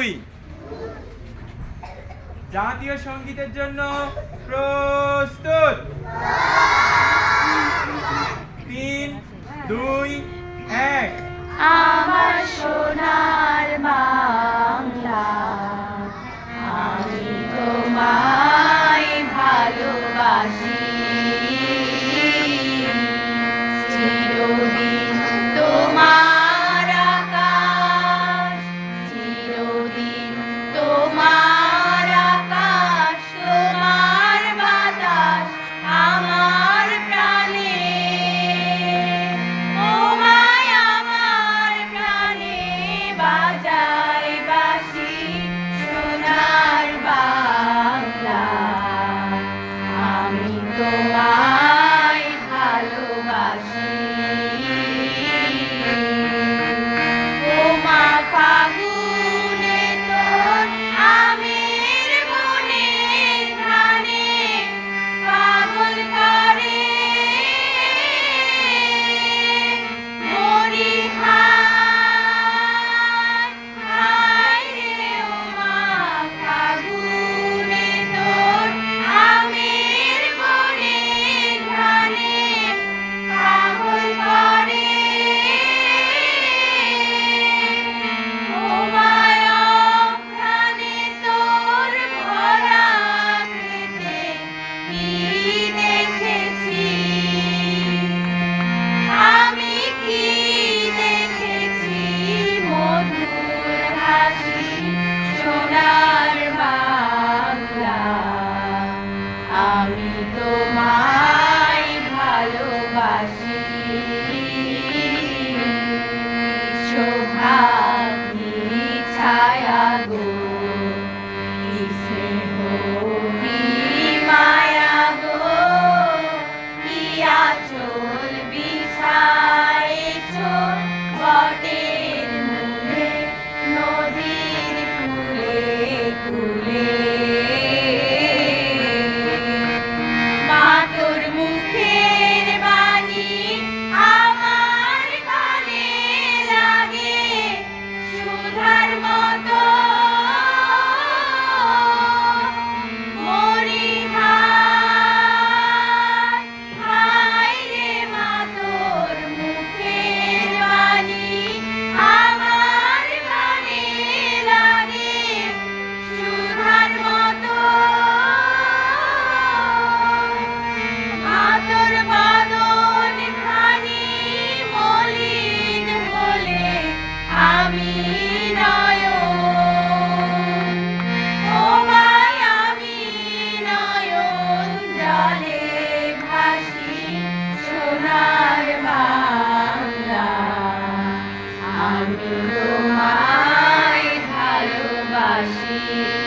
দুই। জাতীয় সঙ্গীতের জন্য প্রস্তুত। coragem.